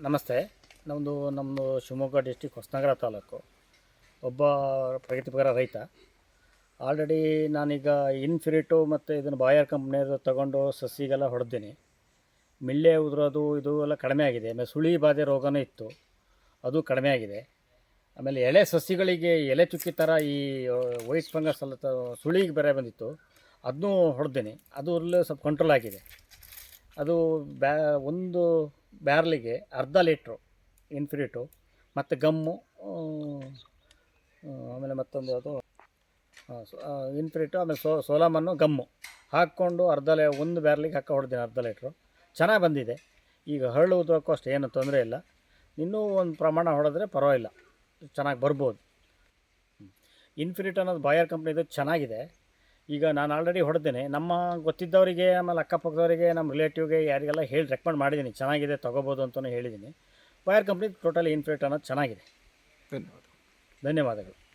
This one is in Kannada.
ನಮಸ್ತೆ. ನಮ್ಮದು ನಮ್ಮದು ಶಿವಮೊಗ್ಗ ಡಿಸ್ಟಿಕ್ ಹೊಸನಗರ ತಾಲೂಕು. ಒಬ್ಬ ಪ್ರಗತಿಪರ ರೈತ. ಆಲ್ರೆಡಿ ನಾನೀಗ ಇನ್ಫಿರಿಟು ಮತ್ತು ಇದನ್ನು ಬಾಯರ್ ಕಂಪ್ನಿಯದು ತಗೊಂಡು ಸಸಿಗೆಲ್ಲ ಹೊಡೆದೀನಿ. ಮಿಳ್ಳೆ ಉದುರೋದು ಇದು ಎಲ್ಲ ಕಡಿಮೆ ಆಗಿದೆ. ಆಮೇಲೆ ಸುಳಿ ಬಾಧೆ ರೋಗನೂ ಇತ್ತು. ಅದು ಕಡಿಮೆ ಆಗಿದೆ. ಆಮೇಲೆ ಎಳೆ ಸಸಿಗಳಿಗೆ ಎಲೆ ಚುಕ್ಕಿ ಥರ ಈ ವೈಟ್ ಫಂಗಸ್ ಅಲ್ಲ ಸುಳಿಗೆ ಬೇರೆ ಬಂದಿತ್ತು. ಅದನ್ನೂ ಹೊಡೆದೀನಿ. ಅದು ಸ್ವಲ್ಪ ಕಂಟ್ರೋಲ್ ಆಗಿದೆ. ಅದು ಬ್ಯಾ, ಒಂದು ಬ್ಯಾರ್ಲಿಗೆ ಅರ್ಧ ಲೀಟ್ರು ಇನ್ಫಿನಿಟು ಮತ್ತು ಗಮ್ಮು ಆಮೇಲೆ ಮತ್ತೊಂದು ಅದು ಇನ್ಫಿನಿಟು ಆಮೇಲೆ ಸೋ ಸೋಲಾಮನ್ನು ಗಮ್ಮು. ಹಾಕ್ಕೊಂಡು ಅರ್ಧ ಲೇ, ಒಂದು ಬ್ಯಾರ್ಲಿಗೆ ಹಾಕ ಹೊಡೆದಿನಿ ಅರ್ಧ ಲೀಟ್ರು. ಚೆನ್ನಾಗಿ ಬಂದಿದೆ. ಈಗ ಹರಳು ಉದ್ರೋಕ್ಕೂ ಅಷ್ಟು, ಏನು ತೊಂದರೆ ಇಲ್ಲ. ಇನ್ನೂ ಒಂದು ಪ್ರಮಾಣ ಹೊಡೆದ್ರೆ ಪರವಾಗಿಲ್ಲ. ಚೆನ್ನಾಗಿ ಬರ್ಬೋದು. ಇನ್ಫಿನಿಟ್ ಅನ್ನೋದು ಬಾಯರ್ ಕಂಪ್ನಿದು ಚೆನ್ನಾಗಿದೆ. ಈಗ ನಾನು ಆಲ್ರೆಡಿ ಹೊಡೆದೇನೆ. ನಮ್ಮ ಗೊತ್ತಿದ್ದವರಿಗೆ ಆಮೇಲೆ ಅಕ್ಕಪಕ್ಕದವರಿಗೆ ನಮ್ಮ ರಿಲೇಟಿವ್ಗೆ ಯಾರಿಗೆಲ್ಲ ಹೇಳಿ ರೆಕಮೆಂಡ್ ಮಾಡಿದ್ದೀನಿ. ಚೆನ್ನಾಗಿದೆ ತೊಗೋಬೋದು ಅಂತಲೂ ಹೇಳಿದ್ದೀನಿ. ವೈರ್ ಕಂಪ್ನಿ ಟೋಟಲಿ ಇನ್ಫಿನಿಟ್ ಅನ್ನೋದು ಚೆನ್ನಾಗಿದೆ. ಧನ್ಯವಾದ. ಧನ್ಯವಾದಗಳು.